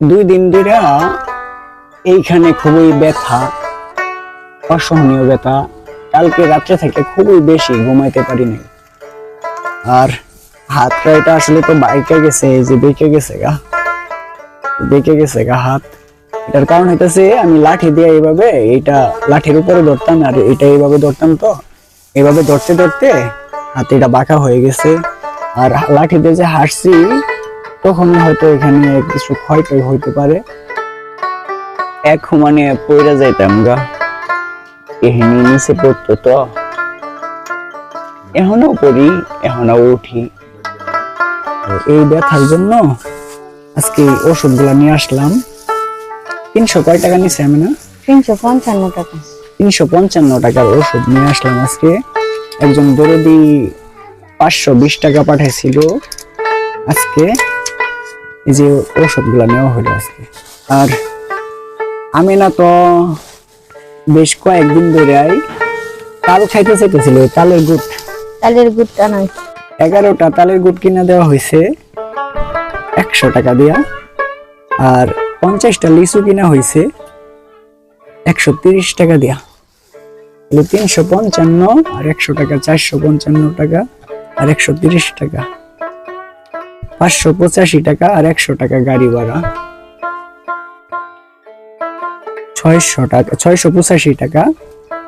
দুই দিন ধরে এইখানে খুবই ব্যথা, অসহনীয় ব্যথা। কালকে রাত্রে থেকে খুবই বেশি ঘুমাইতে পারি নাই। আর হাতটা এটা আসলে তো বাইকে গেছে, এই যে বেঁকে গেছে গা। বেঁকে গেছে গা হাত। এটার কারণ হইতেছে, আমি লাঠি দিয়ে এইভাবে এইটা লাঠির উপরে ধরতাম, আর এটা এইভাবে ধরতাম তো। এইভাবে ধরতে ধরতে হাতে এটা বাঁকা হয়ে গেছে। আর লাঠি দিয়ে যে হাসছি তখন হয়তো এখানে কিছু ক্ষয়টয় হইতে পারে। এক মানে পইরা যাইতাম গা। এখানে নিচে পড়তো তো। এখনও পড়ি এখনও উঠি। এই ব্যথার জন্য আজকে ওষুধগুলা নিয়ে আসলাম। তিনশো কয় টাকা নিছে আমি না? তিনশো পঞ্চান্ন টাকা। তিনশো পঞ্চান্ন টাকার ওষুধ নিয়ে আসলাম আজকে। একজন দরদি পাঁচশো বিশ টাকা পাঠাইছিল আজকে। এই যে ওষুধগুলো নেওয়া হলো আজকে। আর আমি না তো বেশ কয়েকদিন ধরে আই তাল খাইতে চাইতেছিল তালের গুট তালের গুটটা নয় এগারোটা তালের গুট কিনা দেওয়া হয়েছে একশো টাকা দিয়া আর পঞ্চাশটা লিচু কিনা হয়েছে একশো তিরিশ টাকা দিয়া। তিনশো পঞ্চান্ন আর একশো টাকা চারশো পঞ্চান্ন টাকা আর একশো তিরিশ টাকা। পাঁচশো পঁচাশি টাকা আর একশো টাকা গাড়ি ভাড়া। ছয়শো টাকা, ছয়শো পঁচাশি টাকা।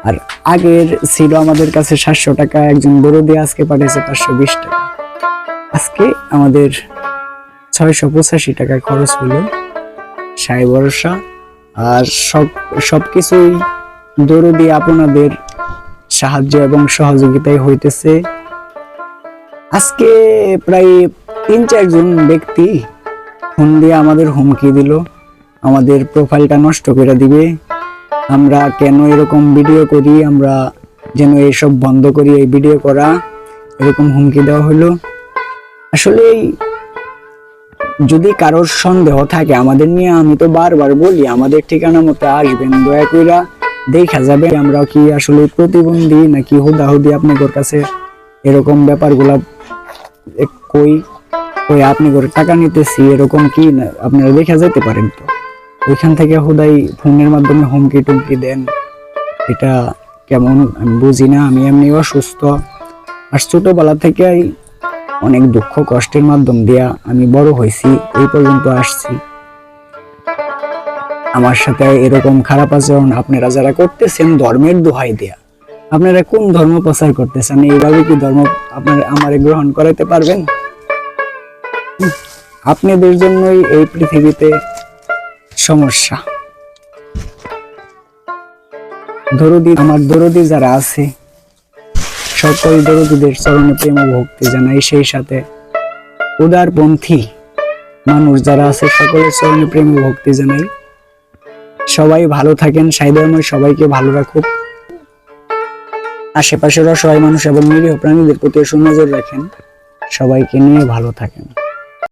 আর আগের ছিল আমাদের কাছে সাতশো টাকা, একজন বড় দিয়ে আজকে পাঠিয়েছে পাঁচশো বিশ টাকা। আজকে আমাদের ছয়শো পঁচাশি টাকা খরচ হলো সাই ভরসা। আর সব সব সবকিছুই দরদি আপনাদের সাহায্য এবং সহযোগিতায় হইতেছে। আজকে প্রায় তিন চারজন ব্যক্তি ফোন দিয়ে আমাদের হুমকি দিল। আমাদের প্রোফাইলটা নষ্ট করে দিবে। আমরা কেন এরকম ভিডিও করি? আমরা যেন এইসব বন্ধ করি এই ভিডিও করা? এরকম হুমকি দেওয়া হলো। আসলে যদি কারোর সন্দেহ থাকে আমাদের নিয়ে, আমি তো বারবার বলি, আমাদের ঠিকানা মতো আসবেন। দয়া কইরা দেখা যাবে আমরা কি আসলে প্রতিবন্ধী নাকি হুদাহুদি আপনাদের কাছে এরকম ব্যাপারগুলা কই? কই আপনি করে টাকা নিতেছি, এরকম কি আপনারা দেখা যেতে পারেন তো। ওইখান থেকে হুদাই ফোনের মাধ্যমে হুমকি টুমকি দেন। এটা কেমন আমি বুঝি না, আমি এমনি অসুস্থ। আর ছোটবেলা থেকেই অনেক দুঃখ কষ্টের মাধ্যম দিয়া আমি বড় হয়েছি, এই পর্যন্ত আসছি। আমার সাথে এরকম খারাপ আচরণ আপনারা যারা করতেছেন ধর্মের দোহাই দেয়া, আপনারা কোন ধর্ম প্রচার করতেছেন? এইভাবে কি ধর্ম আপনারা আমারে গ্রহণ করাতে পারবেন? আপনাদের জন্যই এই পৃথিবীতে সমস্যা। দরদি, আমার দরদি যারা আছে, সকল দরদিদের চরণে প্রেম ভক্তি জানাই। সেই সাথে উদারপন্থী মানুষ যারা আছে, সকলের চরণে প্রেম ভক্তি জানাই। সবাই ভালো থাকেন, সাইদারময় সবাইকে ভালো রাখুক। আশেপাশের অসহায় মানুষ এবং নিরীহ প্রাণীদের প্রতি সুনজর রাখেন। সবাইকে নিয়ে ভালো থাকেন।